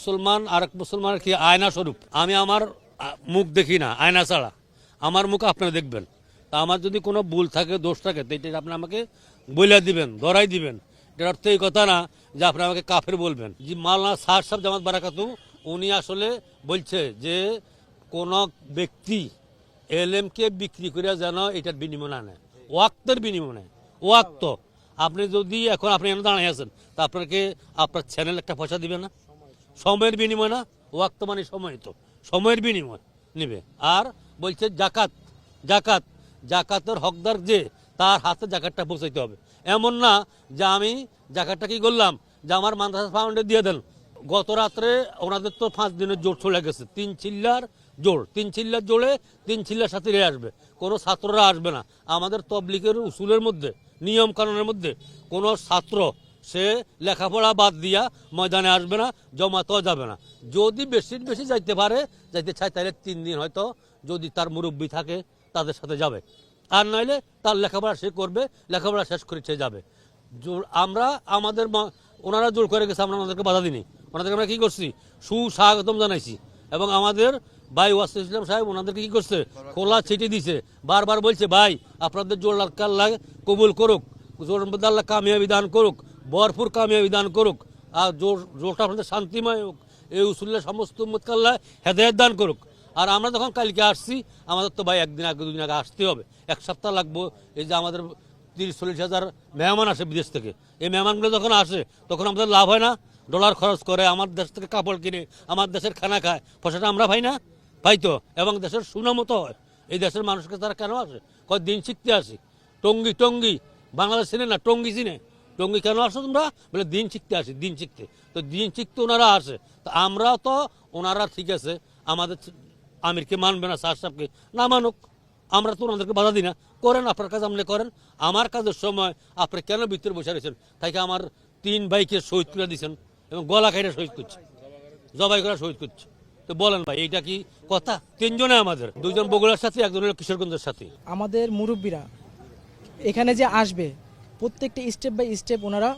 মুসলমান আর এক মুসলমানের কি আয়না স্বরূপ? আমি আমার মুখ দেখি না, আয়না ছাড়া। আমার মুখ আপনারা দেখবেন। তা আমার যদি কোনো ভুল থাকে, দোষ থাকে, তো এটা আপনি আমাকে বলে দিবেন, ধরাই দিবেন, এটার অর্থ এই কথা না যে আপনি আমাকে কাফের বলবেন। যে মালনা সার সাহেব জামাত বারাকাতু, উনি আসলে বলছে যে কোন ব্যক্তি এলএমকে বিক্রি করে যেন এটার বিনিময় না নেয়। ওয়াক্তের বিনিময় নেয়। ওয়াক্ত। আপনি যদি এখন আপনি এখানে দাঁড়িয়ে আছেন, তা আপনাকে আপনার চ্যানেল একটা পয়সা দিবে না? সময়ের বিনিময় না, ওয়াক্ত মানে সময় তো সময়ের বিনিময় নেবে। আর বলছে জাকাত জাকাত, জাকাতের হকদার যে, তার হাতে জাকাতটা পৌঁছাইতে হবে। এমন না যে আমি জাকাতটা কি করলাম, যে আমার মাদ্রাসা ফাউন্ডে দিয়ে দেন। গত রাত্রে ওনাদের তো পাঁচ দিনের জোর চলে গেছে। তিন চিল্লার জোর, তিন চিল্লার জোরে তিন চিল্লার সাথে আসবে। কোনো ছাত্ররা আসবে না। আমাদের তবলিকের উসুলের মধ্যে নিয়ম কানুনের মধ্যে কোনো ছাত্র সে লেখাপড়া বাদ দিয়া ময়দানে আসবে না জমাতেও যাবে না। যদি বেশির বেশি যাইতে পারে, যাইতে চায় তাহলে তিন দিন হয়তো যদি তার মুরব্বী থাকে, তাদের সাথে যাবে। আর নইলে তার লেখাপড়া সে করবে, লেখাপড়া শেষ করে সে যাবে। আমরা আমাদের ওনারা জোর করে গেছে, আমরা ওনাদেরকে বাধা দিনি ওনাদেরকে আমরা কি করছি? সুস্বাগতম জানাইছি। এবং আমাদের ভাই ওয়াসিফ ইসলাম সাহেব ওনাদেরকে কী করছে? খোলা ছিটে দিছে। বারবার বলছে, ভাই, আপনাদের জোর আল্লাহ কবুল করুক। জোর আল্লাহ কামিয়াবি দান করুক। ভরপুর কামিয়াবি দান করুক, আর জোর, জোরটা আপনাদের শান্তিময় হোক, এই উসুল্লাহ সমস্ত উম্মতকাল্লাহ হেদায়ত দান করুক। আর আমরা যখন কালকে আসছি, আমাদের তো ভাই একদিন আগে, দুদিন আগে আসতে হবে। এক সপ্তাহ লাগবো, এই যে আমাদের তিরিশ, চল্লিশ হাজার মেহমান আসে বিদেশ থেকে। এই মেহমানগুলো যখন আসে, তখন আমাদের লাভ হয় না। ডলার খরচ করে, আমার দেশ থেকে কাপড় কিনে, আমার দেশের খানা খায়। পয়সাটা আমরা পাই না, পাই তো? এবং দেশের সুনামতো হয়। এই দেশের মানুষকে তারা কেন আসে? কয় দিন শিখতে আসি? টঙ্গি টঙ্গি, বাংলাদেশ চিনে না? টঙ্গি চিনে? টঙ্গি কেন আসো তোমরা? বলে, দিন শিখতে আসি, দিন শিখতে। তো দিন শিখতে ওনারা আসে। তো আমরা তো, ওনারা ঠিক আছে, আমাদের আমিরকে মানবে না সার সাহেবকে। না মানুক, আমরা তো ওনাদেরকে বাধা দিই না। করেন, আপনার কাজ আপনি করেন। আমার কাজের সময় আপনি কেন ভিতরে বসে রয়েছেন? তাইকে আমার তিন ভাইকে শহীদ করে দিয়েছেন এবং গলা খাইটা শহীদ করছে। জবাই করা শহীদ করছে। তো বলেন ভাই, এইটা কি কথা? তিনজনে আমাদের দুজন বগুড়ার সাথে, একজন কিশোরগঞ্জের সাথে। আমাদের মুরব্বীরা এখানে যে আসবে প্রত্যেকটা স্টেপ বাই স্টেপ ওনারা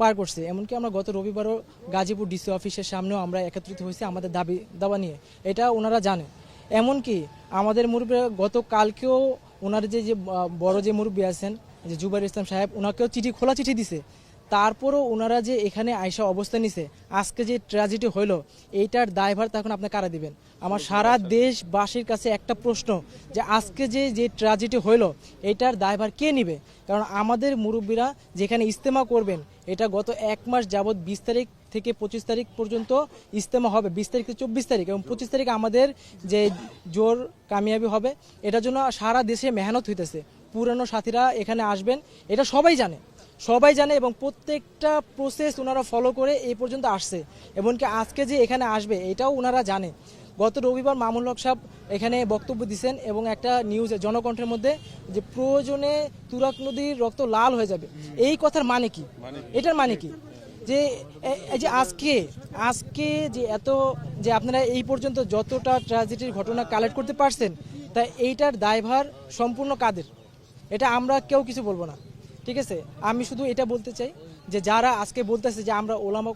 পার করছে। এমনকি আমরা গত রবিবারও গাজীপুর ডিসি অফিসের সামনেও আমরা একত্রিত হয়েছি আমাদের দাবি দাবা নিয়ে। এটা ওনারা জানে এমনকি আমাদের মুরব্বীরা গতকালকেও ওনার যে যে বড় যে মুরব্বী আছেন, যে জুবাইর ইসলাম সাহেব, ওনাকেও চিঠি, খোলা চিঠি দিছে। তারপরও ওনারা যে এখানে আইসা অবস্থান নিছে, আজকে যে ট্র্যাজেডি হইল, এইটার দায়ভার তখন আপনি কারা দিবেন? আমার সারা দেশবাসীর কাছে একটা প্রশ্ন, যে আজকে যে যে ট্র্যাজেডি হইল, এইটার দায়ভার কে নিবে? কারণ আমাদের মুরব্বীরা যেখানে ইস্তেমা করবেন, এটা গত এক মাস যাবৎ বিশ তারিখ থেকে পঁচিশ তারিখ পর্যন্ত ইস্তেমা হবে, বিশ তারিখ থেকে চব্বিশ তারিখ এবং পঁচিশ তারিখ আমাদের যে জোর কামিয়াবি হবে, এটার জন্য সারা দেশে মেহনত হইতেছে। পুরানো সাথীরা এখানে আসবেন, এটা সবাই জানে। সবাই জানে এবং প্রত্যেকটা প্রসেস ওনারা ফলো করে এই পর্যন্ত আসছে। এমনকি আজকে যে এখানে আসবে এটাও ওনারা জানে। গত রবিবার মামুল হক সাহেব এখানে বক্তব্য দিচ্ছেন এবং একটা নিউজে জনকণ্ঠের মধ্যে যে প্রয়োজনে তুরাক নদীর রক্ত লাল হয়ে যাবে। এই কথার মানে কি? এটার মানে কি? যে এই যে আজকে আজকে যে এত যে আপনারা এই পর্যন্ত যতটা ট্র্যাজেডির ঘটনা কালেক্ট করতে পারছেন তা এইটার দায়ভার সম্পূর্ণ কাদের? এটা আমরা কেউ কিছু বলব না। ঠিক আছে? আমি শুধু এটা বলতে চাই যে যারা আজকে বলতেছে যে আমরা ওলামা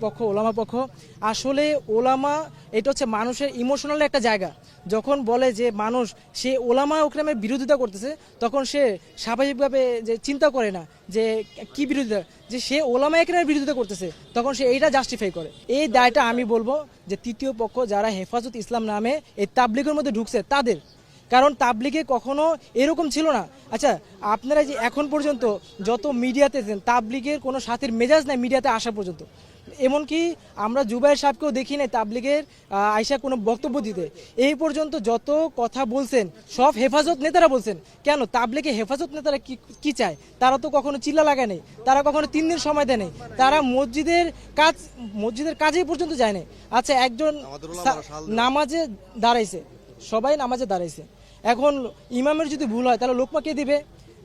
পক্ষ- ওলামা পক্ষ, আসলে ওলামা এটা হচ্ছে মানুষের ইমোশনাল একটা জায়গা। যখন বলে যে মানুষ, সে ওলামা ওকরামের বিরোধিতা করতেছে, তখন সে স্বাভাবিকভাবে যে চিন্তা করে না যে কি বিরোধিতা, যে সে ওলামা একরামের বিরোধিতা করতেছে, তখন সে এইটা জাস্টিফাই করে। এই দায়টা আমি বলব যে তৃতীয় পক্ষ যারা হেফাজত ইসলাম নামে এই তাবলিগের মধ্যে ঢুকছে, তাদের কারণ তাবলিগে কখনো এরকম ছিল না। আচ্ছা আপনারা যে এখন পর্যন্ত যত মিডিয়াতে তাবলিগের কোনো সাথীর মেজাজ নাই মিডিয়াতে আসা পর্যন্ত। এমনকি আমরা জুবাইর সাহেবকেও দেখি নাই তাবলিগের আইসা কোনো বক্তব্য দিতে। এই পর্যন্ত যত কথা বলছেন সব হেফাজত নেতারা বলছেন কেন তাবলিগে হেফাজত নেতারা কি কি চায়? তারা তো কখনো চিল্লা লাগায় নেই তারা কখনো তিন দিন সময় দেয় নেই। তারা মসজিদের কাজ মসজিদের কাজেই পর্যন্ত যায় নাই। আচ্ছা একজন নামাজে দাঁড়াইছে সবাই নামাজে দাঁড়াইছে। এখন ইমামের যদি ভুল হয় তাহলে লোকমা কে দিবে?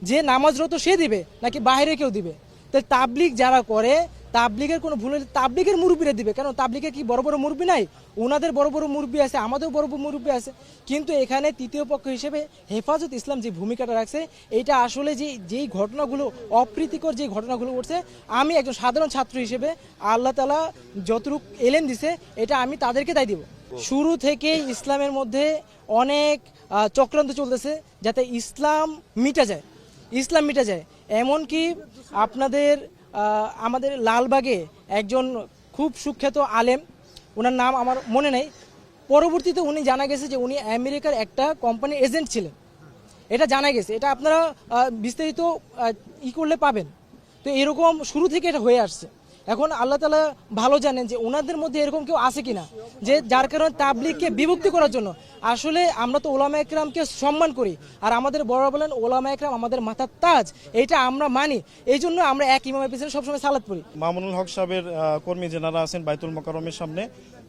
যে নামাজরত সে দিবে নাকি বাইরে কেউ দিবে? তো তাবলিগ যারা করে তাবলিগের কোনো ভুল হলে তাবলিগের মুরব্বীরা দিবে। কেন? তাবলিগে কি বড় বড় মুরব্বী নাই? ওনাদের বড় বড় মুরব্বী আছে আমাদেরও বড় বড় মুরব্বী আছে। কিন্তু এখানে তৃতীয় পক্ষ হিসেবে হেফাজত ইসলাম যে ভূমিকাটা রাখছে এটা আসলে যে যেই ঘটনাগুলো অপ্রীতিকর যে ঘটনাগুলো ঘটছে আমি একজন সাধারণ ছাত্র হিসেবে আল্লাহ তালা যতটুক এলেন দিছে এটা আমি তাদেরকে দায় দিব। শুরু থেকেই ইসলামের মধ্যে অনেক চক্রান্ত চলতেছে যাতে ইসলাম মিটা যায়। ইসলাম মিটা যায়। এমনকি আপনাদের আমাদের লালবাগে একজন খুব সুখ্যাত আলেম, ওনার নাম আমার মনে নেই। পরবর্তীতে উনি জানা গেছে যে উনি আমেরিকার একটা কোম্পানির এজেন্ট ছিলেন। এটা জানা গেছে। এটা আপনারা বিস্তারিত ই করলে পাবেন। তো এরকম শুরু থেকে এটা হয়ে আসছে। এখন আল্লাহ তালা ভালো জানেন যে ওনাদের মধ্যে এরকম কেউ আছে কিনা, যে যার কারণে তাবলিগকে বিভক্তি করার জন্য। আসলে আমরা তো ওলামা একরামকে সম্মান করি, আর আমাদের বড় বলেন, ওলামা একরাম আমাদের মাথার তাজ, এইটা আমরা মানি। এই জন্য আমরা এক ইমামের পিছনে সবসময় সালাদ পড়ি। মামুনুল হক সাহেবের কর্মী যেনারা আছেন বাইতুল মোকারমের সামনে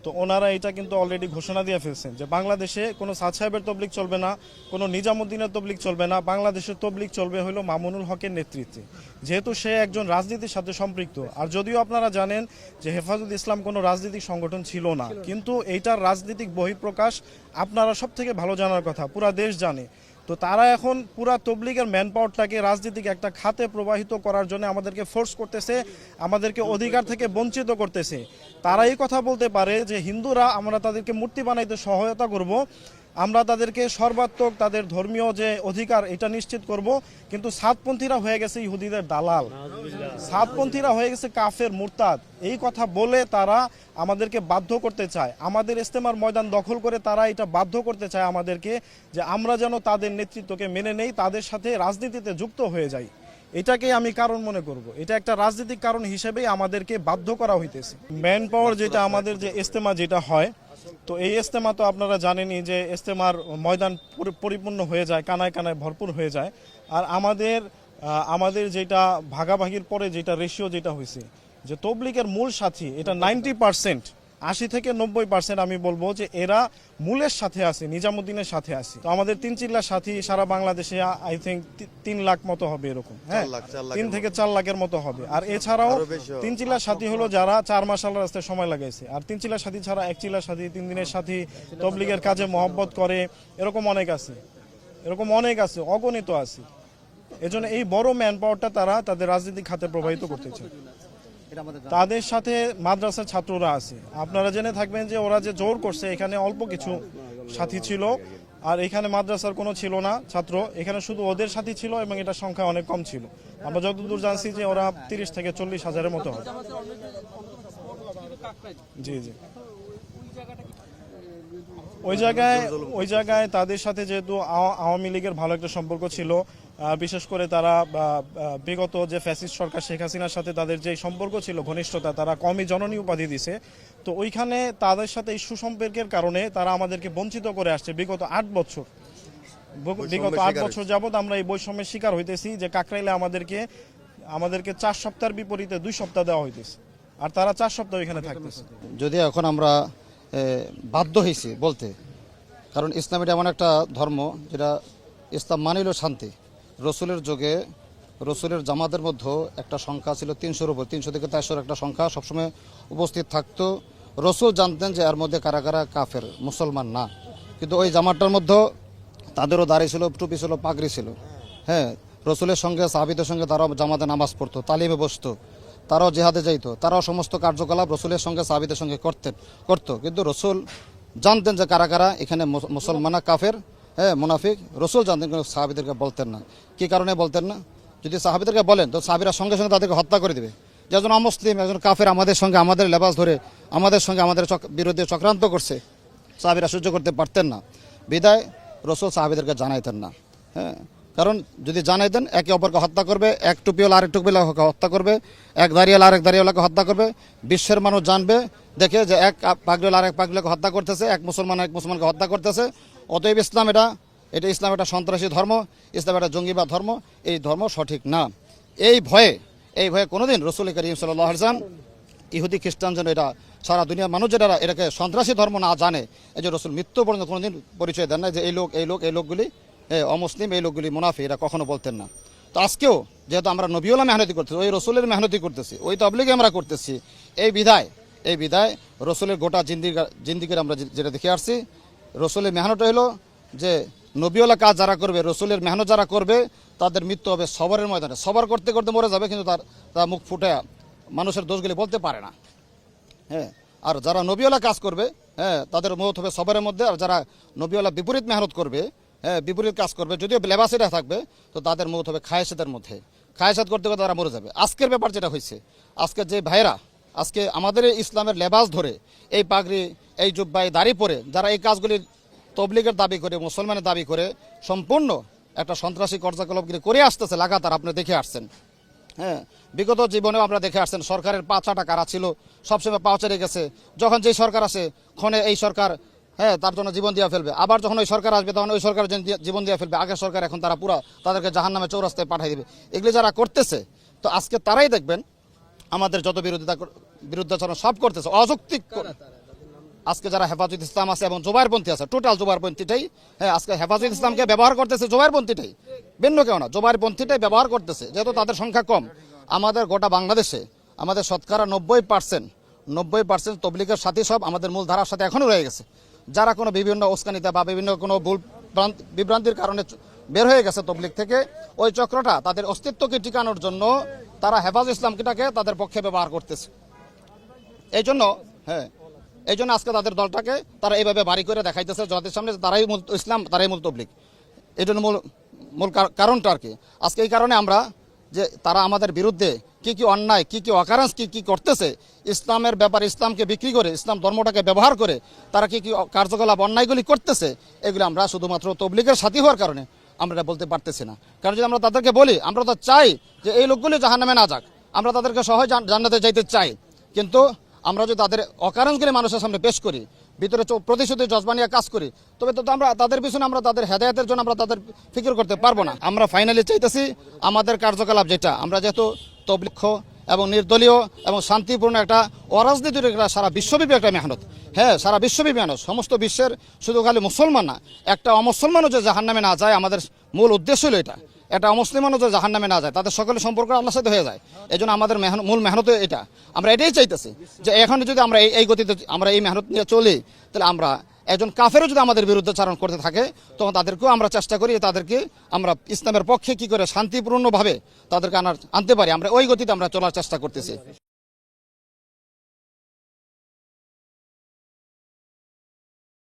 তো ওনারা এটা কিন্তু অলরেডি ঘোষণা দিয়ে ফেলছেন যে বাংলাদেশে কোনো সাদ সাহেবের তবলিক চলবে না, কোনো নিজামুদ্দিনের তবলিক চলবে না, বাংলাদেশের তবলিক চলবে হলো মামুনুল হকের নেতৃত্বে। যেহেতু সে একজন রাজনীতির সাথে সম্পৃক্ত, আর যদিও আপনারা জানেন যে হেফাজত ইসলাম কোনো রাজনৈতিক সংগঠন ছিল না, কিন্তু এইটার রাজনৈতিক বহিঃপ্রকাশ আপনারা সব থেকে ভালো জানার কথা, পুরা দেশ জানে। তো তারা এখন পুরা তবলিগের ম্যান পাওয়ারটাকে রাজনীতিকে একটা খাতে প্রবাহিত করার জন্য আমাদেরকে ফোর্স করতেছে, আমাদেরকে অধিকার থেকে বঞ্চিত করতেছে। তারা এই কথা বলতে পারে যে, হিন্দুরা আমরা তাদেরকে মূর্তি বানাইতে সহায়তা করব। আমরা তাদেরকে সর্বাত্মক তাদের ধর্মীয় যে অধিকার, এটা নিশ্চিত করব। কিন্তু সাতপন্থীরা হয়ে গেছে ইহুদিদের দালাল। সাতপন্থীরা হয়ে গেছে কাফের মুরতাদ। এই কথা বলে তারা আমাদেরকে বাধ্য করতে চায়। আমাদের ইস্তেমার ময়দান দখল করে তারা এটা বাধ্য করতে চায় আমাদেরকে যে আমরা যেন তাদের নেতৃত্বকে মেনে নেই, তাদের সাথে রাজনীতিতে যুক্ত হয়ে যাই। এটাকেই আমি কারণ মনে করব। এটা একটা রাজনৈতিক কারণ হিসেবেই আমাদেরকে বাধ্য করা হইতেছে। ম্যান পাওয়ার যেটা আমাদের যে ইস্তেমা যেটা হয় তো এই ইস্তেমা তো আপনারা জানেনই যে ইস্তেমার ময়দান পরি- পরিপূর্ণ হয়ে যায় কানায় কানায় ভরপুর হয়ে যায়। আর আমাদের আমাদের যেটা ভাগাভাগির পরে যেটা রেশিও যেটা হয়েছে যে তবলিকের মূল সাথী এটা নাইনটি পার্সেন্ট আশি থেকে নব্বই পার্সেন্ট আমি বলব যে এরা মূলের সাথে আছে নিজামুদ্দিনের সাথে আছে। তো আমাদের তিন চিল্লার সাথী সারা বাংলাদেশে আই থিঙ্ক তিন লাখ মতো হবে এরকম হ্যাঁ? তিন থেকে চার লাখের মতো হবে। আর এছাড়াও আরও তিন চিল্লার সাথী হলো যারা চার মাস আল্লাহ রাস্তায় সময় লাগাইছে। আর তিন চিল্লার সাথী ছাড়া এক চিল্লার সাথী তিন দিনের সাথী তবলিগের কাজে মহব্বত করে এরকম অনেক আছে। এরকম অনেক আছে অগণিত আছে। এজন্য এই বড় ম্যান পাওয়ারটা তারা তাদের রাজনৈতিক খাতে প্রবাহিত করতেছে তাদের সাথে মাদ্রাসার ছাত্ররা আছে। আপনারা জেনে থাকবেন যে ওরা যে জোর করছে, এখানে অল্প কিছু সাথী ছিল আর এখানে মাদ্রাসার কোনো ছিল না ছাত্র। এখানে শুধু ওদের সাথী ছিল এবং এটার সংখ্যা অনেক কম ছিল। আমরা যতদূর জানছি যে ওরা তিরিশ থেকে চল্লিশ হাজারের মতো হবে। জি জি। ওই জায়গায় ওই জায়গায় তাদের সাথে যেহেতু আওয়ামী লীগের ভালো একটা সম্পর্ক ছিল বিশেষ করে তারা বিগত যে ফ্যাসিস্ট সরকার শেখ হাসিনার সাথে তাদের যে সম্পর্ক ছিল ঘনিষ্ঠতা তারা কমই জননী উপাধি দিছে। তো ওইখানে তাদের সাথে এই সুসম্পর্কের কারণে তারা আমাদেরকে বঞ্চিত করে আসছে বিগত আট বছর। বিগত আট বছর যাবত আমরা এই বৈষম্যের শিকার হইতেছি যে কাকরাইলে আমাদেরকে আমাদেরকে চার সপ্তাহের বিপরীতে দুই সপ্তাহ দেওয়া হইতেছে। আর তারা চার সপ্তাহ এখানে থাকতেছে। যদি এখন আমরা বাধ্য হয়েছি বলতে। কারণ ইসলাম এটা এমন একটা ধর্ম যেটা ইসলাম মানিল শান্তি। রসুলের যুগে, রসুলের জামাতের মধ্যে একটা সংখ্যা ছিল তিনশোর উপর। তিনশো থেকে চারশোর একটা সংখ্যা সবসময় উপস্থিত থাকতো। রসুল জানতেন যে এর মধ্যে কারা কারা কাফের, মুসলমান না। কিন্তু ওই জামাতটার মধ্যে তাদেরও দাঁড়িয়ে ছিল, টুপি ছিল, পাগড়ি ছিল। হ্যাঁ রসুলের সঙ্গে, সাহাবিদের সঙ্গে তারাও জামাতে নামাজ পড়তো, তালিমে বসতো। তারাও জেহাদে যাইতো, তারাও সমস্ত কার্যকলাপ রসুলের সঙ্গে, সাহাবিদের সঙ্গে করতেন, করতো। কিন্তু রসুল জানতেন যে কারা কারা এখানে মুসলমানা কাফের হ্যাঁ মুনাফিক, রসুল জানতেন কিন্তু সাহাবিদেরকে বলতেন না। কি কারণে বলতেন না? যদি সাহাবিদেরকে বলেন, তো সাহাবিরা সঙ্গে সঙ্গে তাদেরকে হত্যা করে দেবে। যে একজন অমুসলিম, একজন কাফের আমাদের সঙ্গে আমাদের লেবাস ধরে, আমাদের সঙ্গে আমাদের বিরুদ্ধে চক্রান্ত করছে, সাহাবিরা সহ্য করতে পারতেন না। বিদায়, রসুল সাহাবিদেরকে জানাইতেন না হ্যাঁ। কারণ যদি জানাইতেন একে অপরকে হত্যা করবে, এক টুপিওয়ালা আরেক টুপিওয়ালাকে হত্যা করবে, এক দাঁড়িয়ালা আরেক দাঁড়িয়ালাকে হত্যা করবে, বিশ্বের মানুষ জানবে, দেখে যে এক পাগড়িওয়ালা আরেক পাগড়িওয়ালাকে হত্যা করতেছে, এক মুসলমান এক মুসলমানকে হত্যা করতেছে। অতএব ইসলাম এটা এটা ইসলাম একটা সন্ত্রাসী ধর্ম, ইসলাম একটা জঙ্গিবাদ ধর্ম, এই ধর্ম সঠিক না। এই ভয়ে এই ভয়ে কোনোদিন রসুল করিম সাল্লাহ ইহুদি, খ্রিস্টান যেন এটা সারা দুনিয়ার মানুষ যেটা এটাকে সন্ত্রাসী ধর্ম না জানে। এই যে রসুল মৃত্যু পর্যন্ত কোনোদিন পরিচয় দেন না যে এই লোক এই লোক, এই লোকগুলি অমুসলিম, এই লোকগুলি মুনাফি এরা কখনো বলতেন না। তো আজকেও যেহেতু আমরা নবীওয়ালা মেহনতি করতেছি, ওই রসুলের মেহনতি করতেছি, ওই তবলিগে আমরা করতেছি, এই বিধায় এই বিধায় রসুলের গোটা জিন্দিগা, জিন্দিগির আমরা যেটা দেখে আসছি, রসুলের মেহনত হলো যে নবীওয়ালা কাজ যারা করবে, রসুলের মেহনত যারা করবে, তাদের মৃত্যু হবে সবরের ময়দানে। সবার করতে করতে মরে যাবে, কিন্তু তার তার মুখ ফুটে মানুষের দোষগুলি বলতে পারে না। হ্যাঁ আর যারা নবীওয়ালা কাজ করবে হ্যাঁ তাদের মত হবে সবরের মধ্যে, আর যারা নবীওয়ালা বিপরীত মেহনত করবে হ্যাঁ বিপরীত কাজ করবে। যদিও লেবাসিটা থাকবে, তো তাদের মত হবে খায়েসাতের মধ্যে। খায়েসাত করতে করতে তারা মরে যাবে। আজকের ব্যাপার যেটা হয়েছে, আজকে যে ভাইরা আজকে আমাদের ইসলামের লেবাস ধরে এই পাগড়ি, এই জুব্বাই দাড়ি পরে যারা এই কাজগুলি তবলিগের দাবি করে, মুসলমানের দাবি করে, সম্পূর্ণ একটা সন্ত্রাসী কার্যকলাপগুলি করে আসতেছে লাগাতার, আপনি দেখে আসছেন। হ্যাঁ বিগত জীবনেও আমরা দেখে আসছেন, সরকারের পাঁচাটা কারা ছিল, সবসময় পাওচারে গেছে। যখন যেই সরকার আসে, ক্ষণে এই সরকার হ্যাঁ তার জন্য জীবন দিয়ে ফেলবে। আবার যখন ওই সরকার আসবে তখন ওই সরকার জীবন দিয়ে ফেলবে। আগের সরকার এখন তারা পুরো তাদেরকে জাহান নামে চৌরাস্তায় পাঠিয়ে দেবে। এগুলি যারা করতেছে তো আজকে তারাই দেখবেন আমাদের যত বিরোধিতা বিরুদ্ধাচরণ সব করতেছে। অযৌক্তিক আজকে যারা হেফাজত ইসলাম আছে এবং জোবাইরপন্থী আছে টোটাল জোবাইরপন্থীটাই হ্যাঁ আজকে হেফাজত ইসলামকে ব্যবহার করতেছে জোবাইরপন্থীটাই। ভিন্ন কেউ না জোবাইরপন্থীটাই ব্যবহার করতেছে যেহেতু তাদের সংখ্যা কম। আমাদের গোটা বাংলাদেশে আমাদের শতকরা নব্বই পার্সেন্ট নব্বই পার্সেন্ট তবলিগের সাথে সব আমাদের মূল ধারার সাথে এখনও রয়ে গেছে। যারা কোনো বিভিন্ন উস্কানিতে বা বিভিন্ন কোনো ভুল বিভ্রান্তির কারণে বের হয়ে গেছে তবলিক থেকে, ওই চক্রটা তাদের অস্তিত্বকে টিকানোর জন্য তারা হেফাজ ইসলামটাকে তাদের পক্ষে ব্যবহার করতেছে। এই জন্য হ্যাঁ এই জন্য আজকে তাদের দলটাকে তারা এইভাবে বাড়ি করে দেখাইতেছে, যাদের সামনে তারাই মূল ইসলাম, তারাই মূল তবলিক এই জন্য মূল মূল কারণটা আর কি। আজকে এই কারণে আমরা যে তারা আমাদের বিরুদ্ধে কি কি অন্যায়, কি কি অকারেন্স কি কি করতেছে, ইসলামের ব্যাপার, ইসলামকে বিক্রি করে, ইসলাম ধর্মটাকে ব্যবহার করে তারা কি কি কার্যকলাপ, অন্যায়গুলি করতেছে, এগুলো আমরা শুধুমাত্র তবলিগের সাথী হওয়ার কারণে আমরা বলতে পারতেছি না। কারণ যদি আমরা তাদেরকে বলি, আমরা তো চাই যে এই লোকগুলি জাহান্নামে না যাক, আমরা তাদেরকে সহজ জান- জান্নাতে যাইতে চাই। কিন্তু আমরা যদি তাদের অকারণগুলি মানুষের সামনে পেশ করি ভিতরে প্রতিশ্রুতি জজবা কাজ করি। তবে তো আমরা, তাদের পিছনে আমরা তাদের হেদায়তের জন্য আমরা তাদের ফিকির করতে পারব না। আমরা ফাইনালি চাইতেছি আমাদের কার্যকলাপ যেটা। আমরা যেহেতু তবলিক্ষ এবং নির্দলীয় এবং শান্তিপূর্ণ একটা অরাজনীতির একটা সারা বিশ্বব্যাপী একটা মেহনত। হ্যাঁ সারা বিশ্বব্যাপী মেহনত। সমস্ত বিশ্বের, শুধু খালি মুসলমান না, একটা অমুসলমানও যে জাহান নামে না যায়, আমাদের মূল উদ্দেশ্য হলো এটা। এটা অমুসলিমানও যে জাহান নামে না যায়, তাদের সকলের সম্পর্ক আল্লাহর সাথে হয়ে যায়। এই জন্য আমাদের মেহন- মূল মেহনত এটা। আমরা এটাই চাইতেছি যে এখন যদি আমরা এই এই গতিতে আমরা এই মেহনত নিয়ে চলি, তাহলে আমরা একজন কাফেরও যদি আমাদের বিরুদ্ধে চারণ করতে থাকে, তখন তাদেরকেও আমরা চেষ্টা করি তাদেরকে আমরা ইসলামের পক্ষে কি করে শান্তিপূর্ণভাবে তাদেরকে আনার আনতে পারি। আমরা ওই গতিতে আমরা চলার চেষ্টা করতেছি।